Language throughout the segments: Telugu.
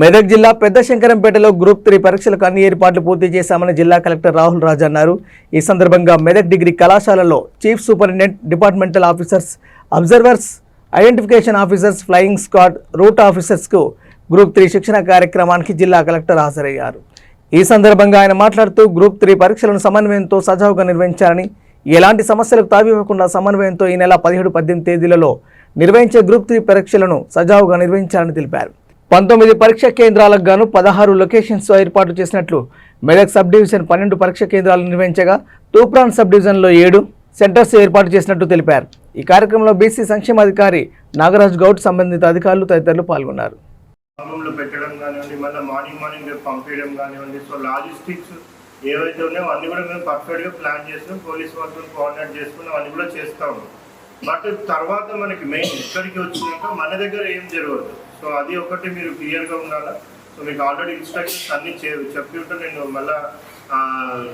మెదక్ జిల్లా పెద్ద శంకరంపేటలో గ్రూప్ త్రీ పరీక్షలకు అన్ని ఏర్పాట్లు పూర్తి చేశామని జిల్లా కలెక్టర్ రాహుల్ రాజ్ అన్నారు. ఈ సందర్భంగా మెదక్ డిగ్రీ కళాశాలలో chief superintendent departmental officers observers identification officers flying squad route ఆఫీసర్స్కు group three శిక్షణ కార్యక్రమానికి జిల్లా కలెక్టర్ హాజరయ్యారు. ఈ సందర్భంగా ఆయన మాట్లాడుతూ గ్రూప్ త్రీ పరీక్షలను సమన్వయంతో సజావుగా నిర్వహించాలని ఎలాంటి సమస్యలకు తావివ్వకుండా సమన్వయంతో ఈ నెల పదిహేడు పద్దెనిమిది తేదీలలో నిర్వహించే గ్రూప్ త్రీ పరీక్షలను సజావుగా నిర్వహించాలని తెలిపారు. పంతొమ్మిది పరీక్ష కేంద్రాలకు గాను పదహారు లొకేషన్స్ ఏర్పాటు చేసినట్లు మెదక్ సబ్ డివిజన్ పన్నెండు పరీక్ష కేంద్రాలు నిర్వహించగా తూప్రాన్ సబ్ డివిజన్లో ఏడు సెంటర్స్ ఏర్పాటు చేసినట్టు తెలిపారు. ఈ కార్యక్రమంలో బీసీ సంక్షేమాధికారి నాగరాజ్ గౌడ్ సంబంధిత అధికారులు తదితరులు పాల్గొన్నారు. గ్రామంలో పెట్టడం కానివ్వండి మళ్ళీ మార్నింగ్ మార్నింగ్ రేపు పంపించడం కానివ్వండి సో లాజిస్టిక్స్ ఏవైతే ఉన్నాయో అన్ని కూడా మేము పర్ఫెక్ట్గా ప్లాన్ చేస్తున్నాం పోలీస్ వాళ్ళతో కోఆర్డినేట్ చేసుకుని అవన్నీ కూడా చేస్తాము బట్ తర్వాత మనకి మెయిన్ ఇక్కడికి వచ్చినాక మన దగ్గర ఏం జరగదు. సో అది ఒకటి మీరు క్లియర్గా ఉండాలా? సో మీకు ఆల్రెడీ ఇన్స్ట్రక్షన్స్ అన్ని చే చెప్పి ఉంటే నేను మళ్ళీ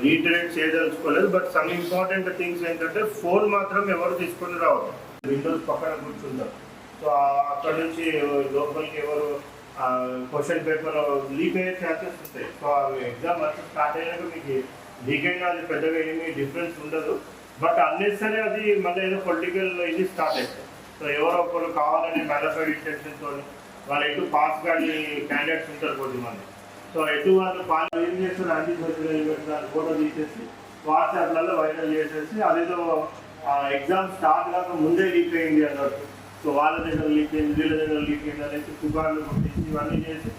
రీటరేట్ చేయదలుచుకోలేదు. బట్ సమ్ ఇంపార్టెంట్ థింగ్స్ ఏంటంటే ఫోన్ మాత్రం ఎవరు తీసుకొని రావద్దు. విండోస్ పక్కన కూర్చుందాం. సో అక్కడ నుంచి లోపలికి ఎవరు క్వశ్చన్ పేపర్ లీక్ అయ్యే ఛాన్సెస్ ఉంటాయి. సో ఎగ్జామ్ వచ్చి స్టార్ట్ అయినాక మీకు లీక్ అయినా అది పెద్దగా ఏమీ డిఫరెన్స్ ఉండదు. బట్ అన్నెసరీ అది మళ్ళీ ఏదో పొలిటికల్ ఇది స్టార్ట్ అవుతుంది సో ఎవరో ఒకరు కావాలని మ్యాలఫైడ్ ఇంటెన్షన్తో వాళ్ళు ఎటు పాస్ కానీ క్యాండిడేట్స్ ఉంటారు కొద్దిమంది. సో ఎటు వాళ్ళు పాలు ఏం చేస్తారు? అన్ని పెడతారు ఫోటో తీసేసి వాట్సాప్లలో వైరల్ చేసేసి అదేదో ఎగ్జామ్ స్టార్ట్ కాక ముందే లీక్ అయింది అన్నట్టు సో వాళ్ళ దగ్గర లీక్ అయింది వీళ్ళ దగ్గర లీక్ అయింది అనేసి పుకార్లు కొట్టేసి ఇవన్నీ చేసి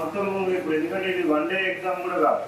మొత్తం ఇప్పుడు ఎందుకంటే ఇది వన్ డే ఎగ్జామ్ కూడా కాదు.